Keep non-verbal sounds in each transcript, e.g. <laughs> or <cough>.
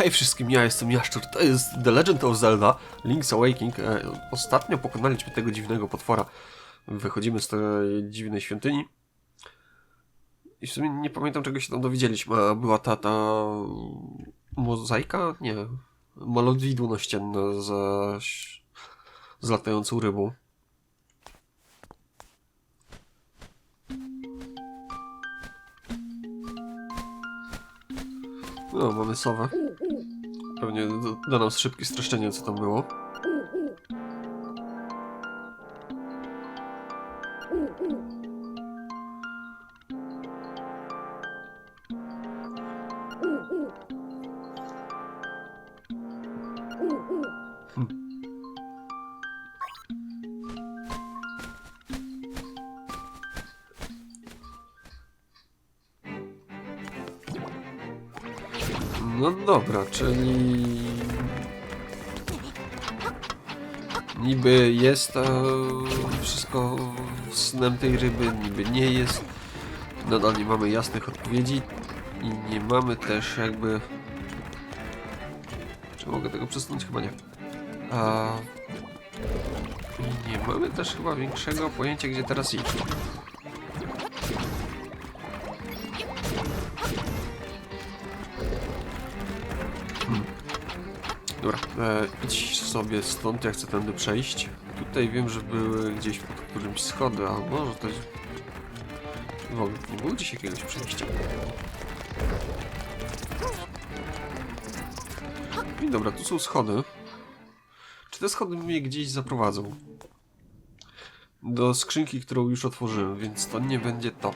Hej wszystkim, ja jestem Jaszczur, to jest The Legend of Zelda Link's Awakening. E, ostatnio pokonaliśmy tego dziwnego potwora. Wychodzimy z tej dziwnej świątyni. I w sumie nie pamiętam czego się tam dowiedzieliśmy. A była ta, ta mozaika? Nie. Malowidło naścienne z, z latającą rybą. No, mamy sowę. Pewnie da- nam szybkie streszczenie, co tam było. No dobra, czyli... Niby jest e, wszystko snem tej ryby, niby nie jest. Nadal nie mamy jasnych odpowiedzi i nie mamy też jakby... Czy mogę tego przesunąć? Chyba nie. A... I nie mamy też chyba większego pojęcia, gdzie teraz iść. Dobra, e, idź sobie stąd, ja chcę tędy przejść. Tutaj wiem, że były gdzieś pod którymś schody, a może to... Ogóle nie było gdzieś jakiegoś przejścia. I dobra, tu są schody. Czy te schody mnie gdzieś zaprowadzą? Do skrzynki, którą już otworzyłem, więc to nie będzie to.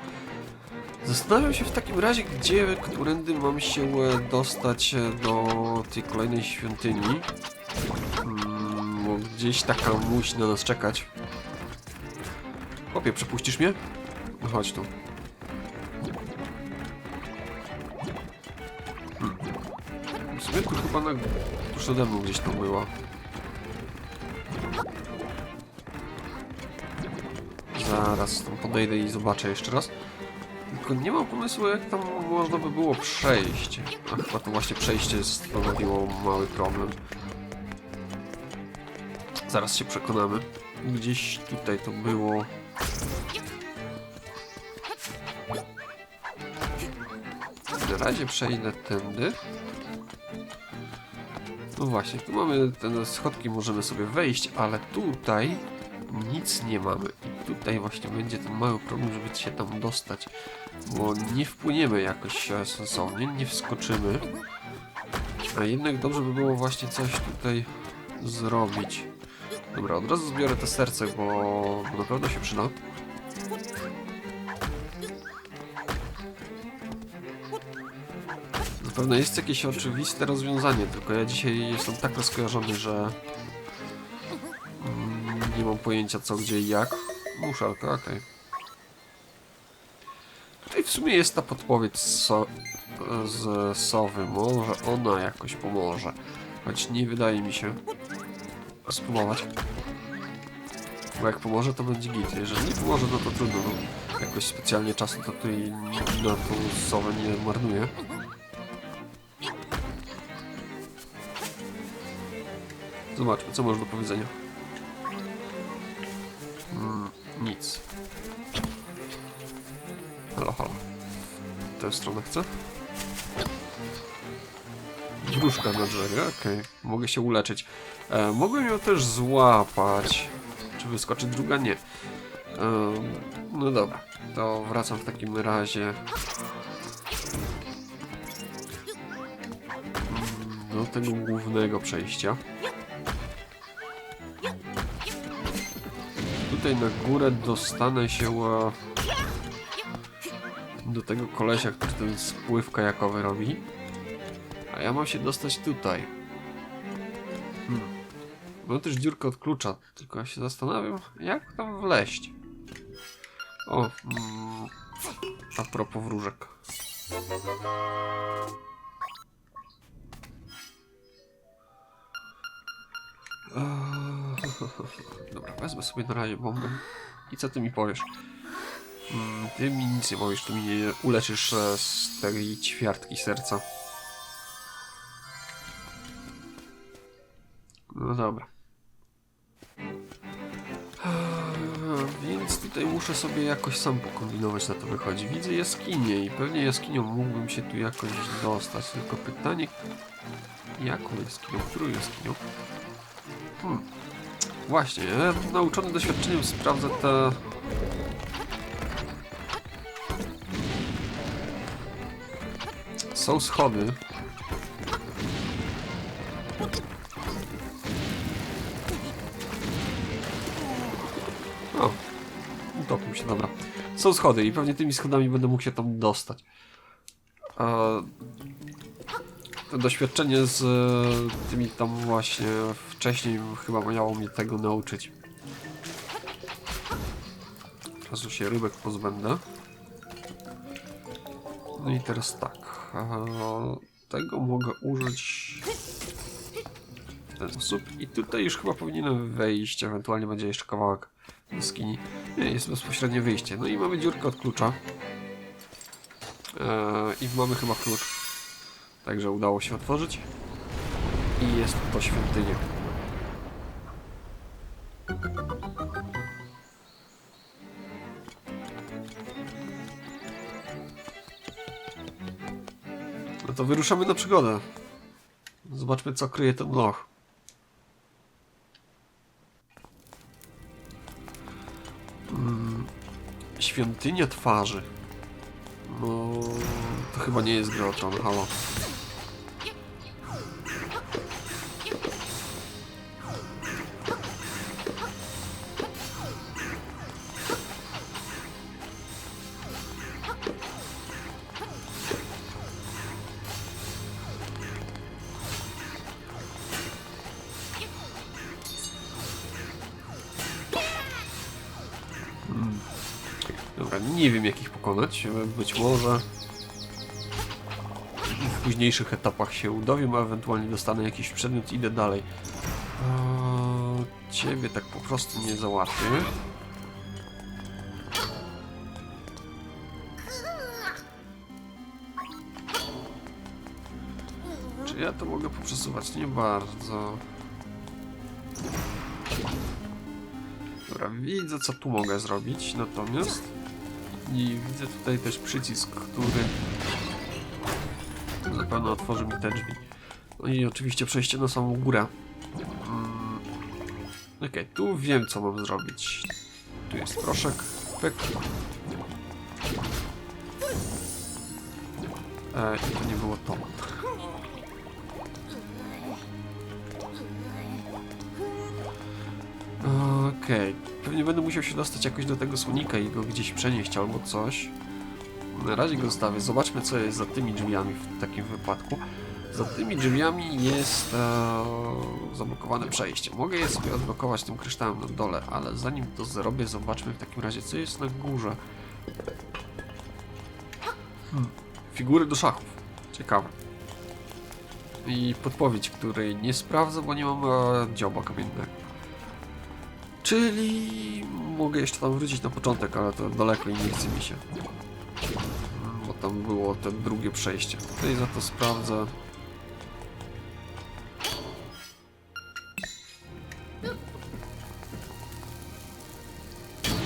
Zastanawiam się w takim razie, gdzie, którędy mam się e, dostać e, do tej kolejnej świątyni. Mm, bo gdzieś taka musi na nas czekać. Chłopie, przepuścisz mnie? No Chodź tu. Hmm. W sumie tu chyba na... tuż ode mną gdzieś tam była. Zaraz tam podejdę i zobaczę jeszcze raz. Tylko nie mam pomysłu, jak tam można by było przejść. A chyba to właśnie przejście stanowiło mały problem. Zaraz się przekonamy. Gdzieś tutaj to było. Na razie przejdę tędy. No właśnie, tu mamy te schodki, możemy sobie wejść, ale tutaj nic nie mamy. I tutaj właśnie będzie ten mały problem, żeby się tam dostać. Bo nie wpłyniemy jakoś e, sensownie, nie wskoczymy. A jednak dobrze by było właśnie coś tutaj zrobić. Dobra, od razu zbiorę te serce, bo, na pewno się przyda. Na pewno jest jakieś oczywiste rozwiązanie, tylko ja dzisiaj jestem tak rozkojarzony, że pojęcia co, gdzie i jak. Muszalka, okej. Tutaj w sumie jest ta podpowiedź so z Sowy. Może ona jakoś pomoże. Choć nie wydaje mi się. Spróbować. Bo jak pomoże, to będzie git. Jeżeli nie pomoże, no to trudno. No. Jakoś specjalnie czasu to tutaj na tą Sowę nie marnuję. Zobaczmy, co masz do powiedzenia. Stronę chcę? Wróżka na drzewie, okej. Mogę się uleczyć. E, mogłem ją też złapać. Czy wyskoczy druga? Nie. E, no dobra, to wracam w takim razie. Mm, Do tego głównego przejścia. Tutaj na górę dostanę się e, do tego kolesia, który ten spływ kajakowy robi. A ja mam się dostać tutaj. Hmm. Mam też dziurkę od klucza, tylko ja się zastanawiam, jak tam wleść. O, mm, a propos wróżek. Eee, <laughs> Dobra, wezmę sobie na razie bombę. I co ty mi powiesz? Mm, Ty mi nic nie powiesz, ty mi nie uleczysz e, z tej ćwiartki serca. No dobra. Więc tutaj muszę sobie jakoś sam pokombinować na to wychodzi. Widzę jaskinię i pewnie jaskinią mógłbym się tu jakoś dostać. Tylko pytanie, jaką jaskinią, którą jaskinią? Hmm. Właśnie, nauczony doświadczeniem sprawdzę te... Są schody. O, utopił się, dobra. Są schody i pewnie tymi schodami będę mógł się tam dostać. A doświadczenie z e, tymi tam właśnie wcześniej chyba miało mnie tego nauczyć. Teraz się rybek pozbędę. No i teraz tak. Tego mogę użyć w ten sposób. I tutaj już chyba powinienem wejść, ewentualnie będzie jeszcze kawałek jaskini. Nie, jest bezpośrednie wyjście. No i mamy dziurkę od klucza. Eee, I mamy chyba klucz. Także udało się otworzyć. I jest to świątynia. No to wyruszamy na przygodę. Zobaczmy, co kryje ten loch. Mm, świątynia twarzy. No, to chyba nie jest gra o Tron, halo. Pokonać. Być może w późniejszych etapach się dowiem, a ewentualnie dostanę jakiś przedmiot idę dalej. Eee, ciebie tak po prostu nie załatwię. Czy ja to mogę poprzesuwać? Nie bardzo. Dobra, widzę co tu mogę zrobić, natomiast i widzę tutaj też przycisk, który zapewne otworzy mi te drzwi. No i oczywiście przejście na samą górę. Mm. Okej, tu wiem co mam zrobić. Tu jest proszek, pyk. E, I to nie było to. Okej, pewnie będę musiał się dostać jakoś do tego słonika i go gdzieś przenieść albo coś. Na razie go zostawię. Zobaczmy, co jest za tymi drzwiami w takim wypadku. Za tymi drzwiami jest e, zablokowane przejście. Mogę je sobie odblokować tym kryształem na dole, ale zanim to zrobię, zobaczmy w takim razie, co jest na górze. Hmm. Figury do szachów. Ciekawe. I podpowiedź, której nie sprawdzę, bo nie mam e, dzioba kamiennego. Czyli mogę jeszcze tam wrócić na początek, ale to daleko i nie chce mi się. Bo tam było te drugie przejście. Tutaj za to sprawdzę.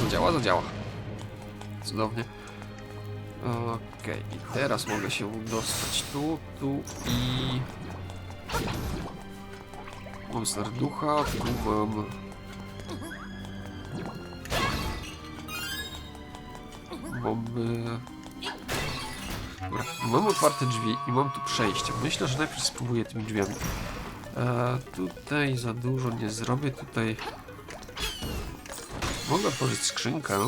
Zadziała, zadziała. Cudownie. Okej, i teraz mogę się dostać tu, tu i... Mam serducha, tu mam... Dobra, mam otwarte drzwi i mam tu przejście. Myślę, że najpierw spróbuję tymi drzwiami. E, tutaj za dużo nie zrobię, tutaj... Mogę otworzyć skrzynkę.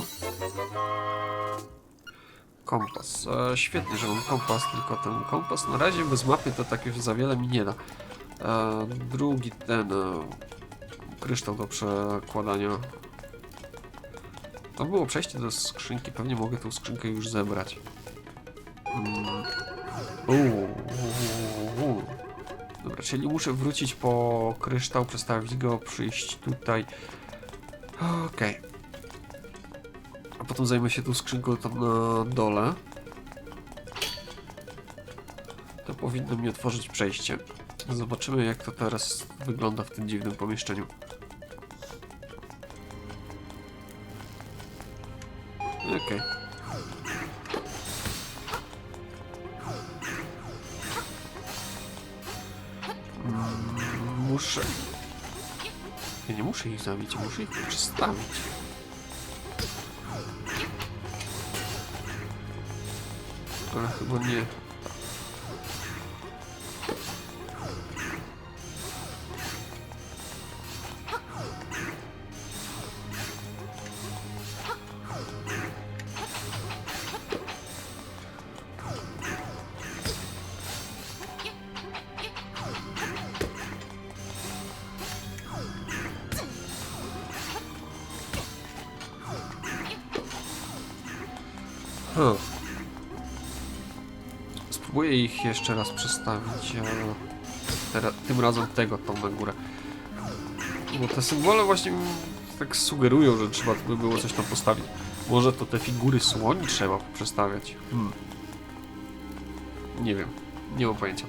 Kompas. E, świetnie, że mam kompas, tylko ten kompas na razie bez mapy to tak już za wiele mi nie da. E, drugi ten... E, kryształ do przekładania. To było przejście do skrzynki, pewnie mogę tą skrzynkę już zebrać. Mm. Uuu. Dobra, czyli muszę wrócić po kryształ, przestawić go, przyjść tutaj. Okej. A potem zajmę się tą skrzynką tam na dole. To powinno mi otworzyć przejście. Zobaczymy jak to teraz wygląda w tym dziwnym pomieszczeniu. Okej. Mm, Muszę... Ja nie muszę ich zabić, muszę ich przestawić. Ale chyba nie. Huh. Spróbuję ich jeszcze raz przestawić. a Teraz, tym razem tego tą na górę. Bo te symbole właśnie tak sugerują, że trzeba by było coś tam postawić. Może to te figury słoni trzeba przestawiać. Hmm. Nie wiem. Nie mam pojęcia.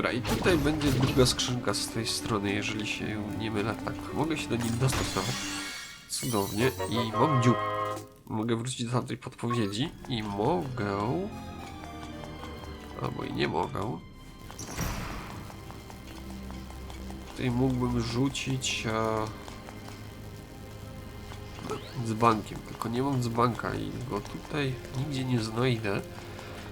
Dobra, i tutaj będzie druga skrzynka z tej strony, jeżeli się nie mylę. Tak, mogę się do dostać nawet. Cudownie. I mam dziób. Mogę wrócić do tamtej podpowiedzi i mogę... Albo i nie mogę. Tutaj mógłbym rzucić... E... Dzbankiem, tylko nie mam dzbanka i go tutaj nigdzie nie znajdę.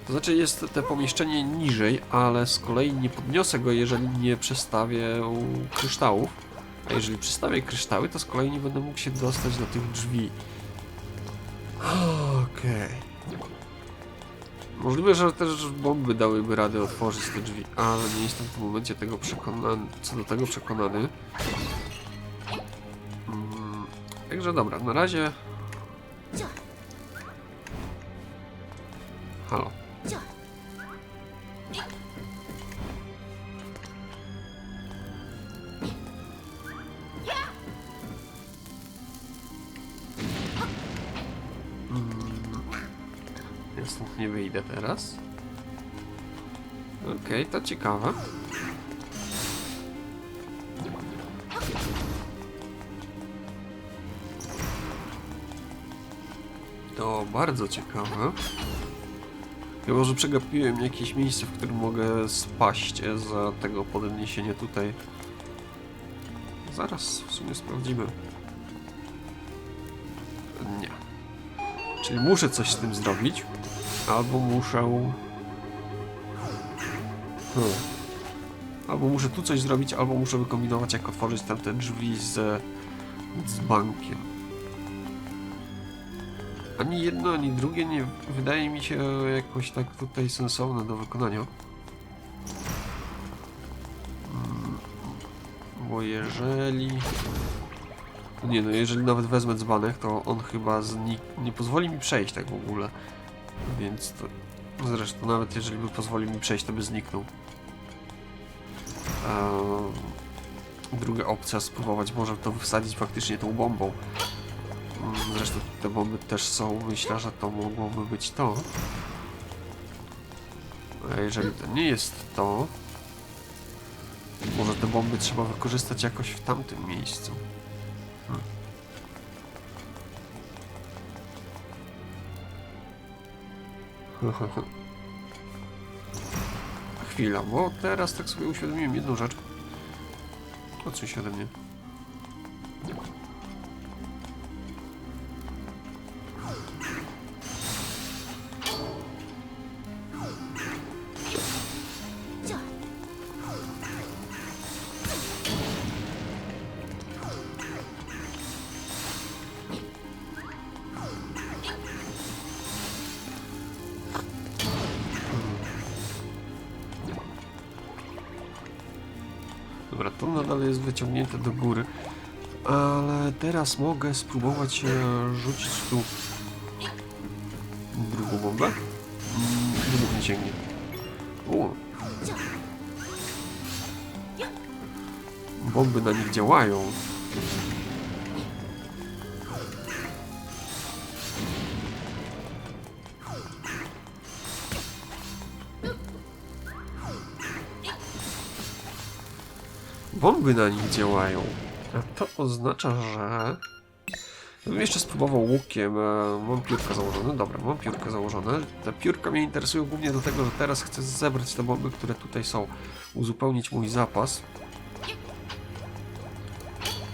To znaczy jest te pomieszczenie niżej, ale z kolei nie podniosę go, jeżeli nie przestawię kryształów. A jeżeli przestawię kryształy, to z kolei nie będę mógł się dostać do tych drzwi. Okej. Możliwe, że też bomby dałyby radę otworzyć te drzwi, ale nie jestem w tym momencie tego przekonany, co do tego przekonany. Mm, Także dobra, na razie... Halo. Ja stąd nie wyjdę teraz. Okej, to ciekawe. To bardzo ciekawe. Chyba, że przegapiłem jakieś miejsce, w którym mogę spaść za tego podniesienia tutaj. Zaraz w sumie sprawdzimy. Nie. Czyli muszę coś z tym zrobić. Albo muszę... Hmm. Albo muszę tu coś zrobić, albo muszę wykombinować jak otworzyć tamte drzwi z, z bankiem. Ani jedno, ani drugie nie wydaje mi się jakoś tak tutaj sensowne do wykonania. Mm, Bo jeżeli... Nie no, jeżeli nawet wezmę dzbanek, to on chyba znik... nie pozwoli mi przejść tak w ogóle. Więc to... Zresztą nawet jeżeli by pozwolił mi przejść, to by zniknął. Eee, druga opcja, spróbować może to wsadzić faktycznie tą bombą. Zresztą te bomby też są, myślę, że to mogłoby być to. A jeżeli to nie jest to, może te bomby trzeba wykorzystać jakoś w tamtym miejscu. Hmm. <laughs> Chwila, bo teraz tak sobie uświadomiłem jedną rzecz. Odsuń się ode mnie. nadal jest wyciągnięte do góry. Ale teraz mogę spróbować e, rzucić tu drugą bombę. Mm, drugą nie sięgnie. U. Bomby na nich działają. Bomby na nich działają. A to oznacza, że... Ja bym jeszcze spróbował łukiem. e, Mam piórka założone. Dobra, mam piórka założone. Te piórka mnie interesują głównie do tego, że teraz chcę zebrać te bomby, które tutaj są. Uzupełnić mój zapas.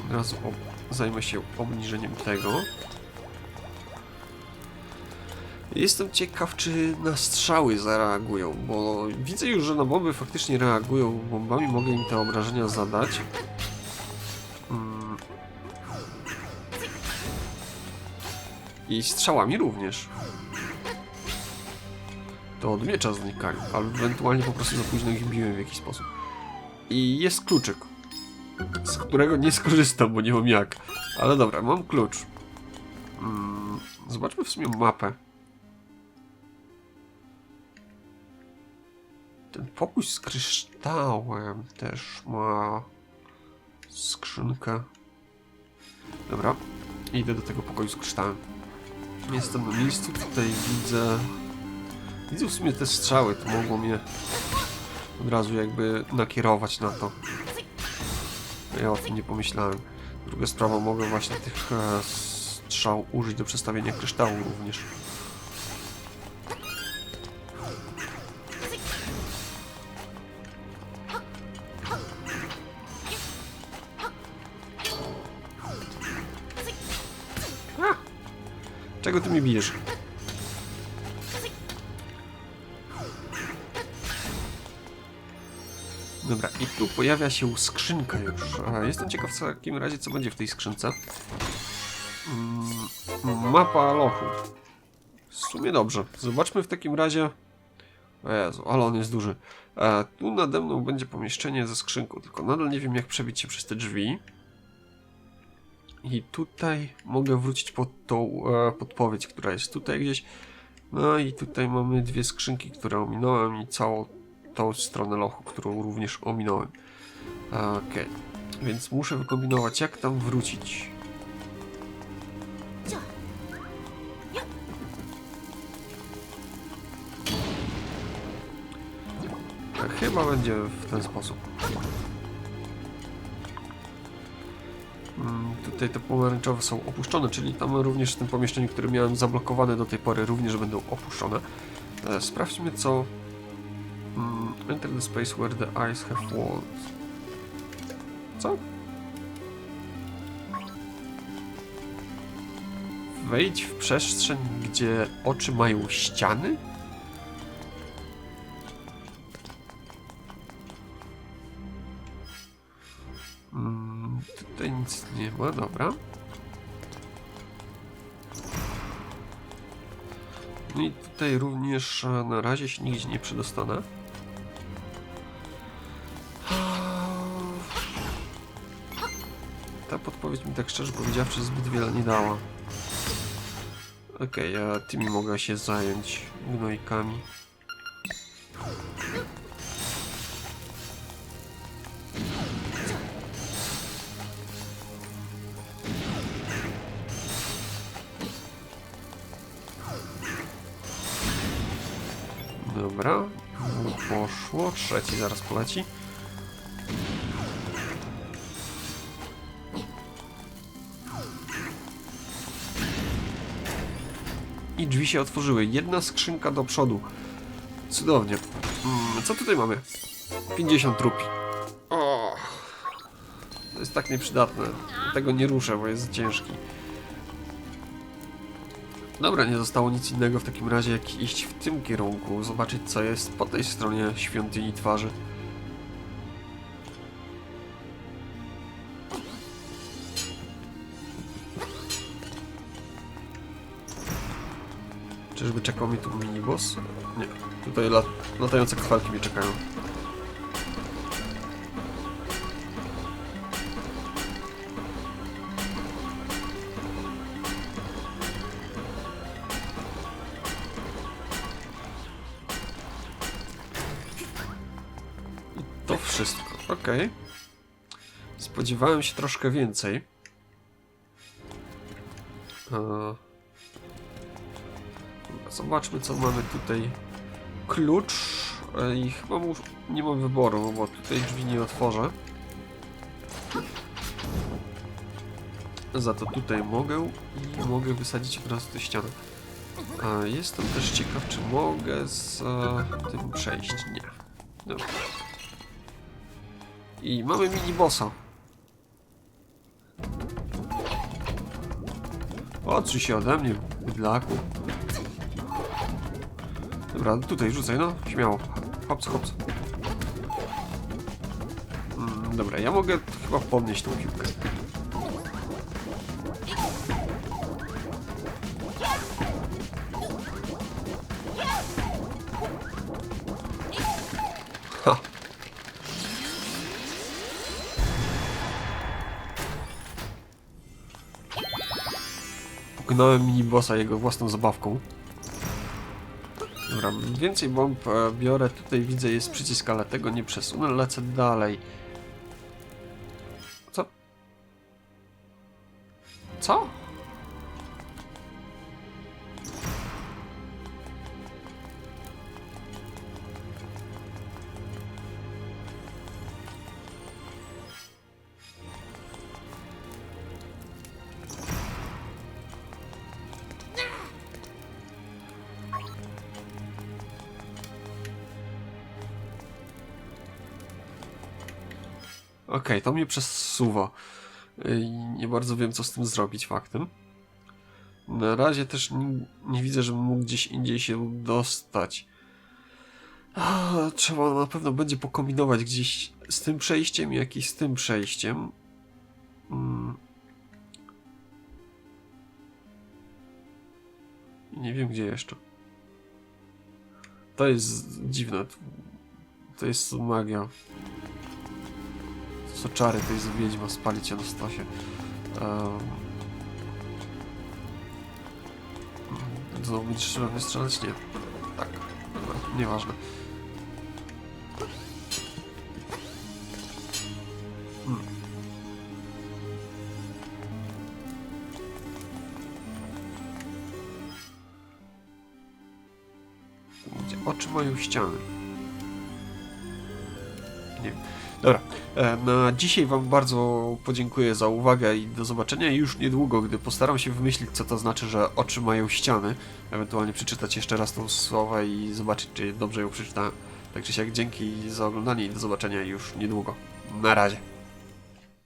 Od razu zajmę się obniżeniem tego. Jestem ciekaw, czy na strzały zareagują, bo widzę już, że na bomby faktycznie reagują. Bombami mogę im te obrażenia zadać. Mm. I strzałami również. To od miecza znikają, albo ewentualnie po prostu za późno ich biłem w jakiś sposób. I jest kluczyk, z którego nie skorzystam, bo nie mam jak. Ale dobra, mam klucz. Mm, zobaczmy w sumie mapę. Ten pokój z kryształem też ma skrzynkę. Dobra, idę do tego pokoju z kryształem. Jestem na miejscu, tutaj widzę... Widzę w sumie te strzały, to mogło mnie od razu jakby nakierować na to. Ja o tym nie pomyślałem. Druga sprawa, mogę właśnie tych e, strzał użyć do przestawienia kryształu również. Czego ty mi bijesz? Dobra, i tu pojawia się skrzynka już. Jestem ciekaw w takim razie, co będzie w tej skrzynce. Mm, mapa lochu. W sumie dobrze. Zobaczmy w takim razie... O Jezu, ale on jest duży. E, tu nade mną będzie pomieszczenie ze skrzynką, tylko nadal nie wiem jak przebić się przez te drzwi. I tutaj mogę wrócić pod tą e, podpowiedź, która jest tutaj gdzieś. No i tutaj mamy dwie skrzynki, które ominąłem i całą tą stronę lochu, którą również ominąłem. Okej, więc muszę wykombinować jak tam wrócić. Chyba będzie w ten sposób. Tutaj te pomarańczowe są opuszczone, czyli tam również w tym pomieszczeniu, które miałem zablokowane do tej pory, również będą opuszczone. E, Sprawdźmy co... Mm, Enter the space where the eyes have walls. Co? Wejdź w przestrzeń, gdzie oczy mają ściany? Dobra. No i tutaj również e, na razie się nigdzie nie przedostanę. Ta podpowiedź mi tak szczerze powiedziawszy zbyt wiele nie dała. Okej, ja tymi mogę się zająć gnojkami. Dobra, poszło, trzeci zaraz poleci. I drzwi się otworzyły. Jedna skrzynka do przodu. Cudownie. Mm, co tutaj mamy? 50 trupi. To jest tak nieprzydatne. Tego nie ruszę, bo jest ciężki. Dobra, nie zostało nic innego w takim razie, jak iść w tym kierunku, zobaczyć co jest po tej stronie świątyni twarzy. Czyżby czekał mi tu miniboss? Nie. Tutaj lat latające kwalki mnie czekają. Okej. Spodziewałem się troszkę więcej. E, Zobaczmy, co mamy tutaj. Klucz. e, I chyba mu, nie mam wyboru, bo tutaj drzwi nie otworzę. Za to tutaj mogę i mogę wysadzić od razu tę ścianę. A jestem też ciekaw, czy mogę z e, tym przejść. Nie. Dobra. I mamy mini bossa. Odsuń się ode mnie, bydlaku. Dobra, tutaj rzucaj, no, śmiało. Hops, hops. Mm, dobra, ja mogę chyba podnieść tą piłkę. Pokonałem minibossa jego własną zabawką. Dobra, więcej bomb e, biorę. Tutaj widzę jest przycisk, ale tego nie przesunę. Lecę dalej. Okej, to mnie przesuwa. I nie bardzo wiem, co z tym zrobić faktem. Na razie też nie, nie widzę, żebym mógł gdzieś indziej się dostać. Trzeba na pewno będzie pokombinować gdzieś z tym przejściem, jak i z tym przejściem. Mm. Nie wiem, gdzie jeszcze. To jest dziwne. To jest magia. To są czary, to jest wiedźma, spalić cię na stosie. Um, znowu będziesz trzeba wystrzelać? Nie. Tak. Nieważne. Hmm. Oczy mają ściany? Na dzisiaj Wam bardzo podziękuję za uwagę i do zobaczenia już niedługo, gdy postaram się wymyślić, co to znaczy, że oczy mają ściany. Ewentualnie przeczytać jeszcze raz tą słowę i zobaczyć, czy dobrze ją przeczytałem. Tak czy siak, dzięki za oglądanie i do zobaczenia już niedługo. Na razie.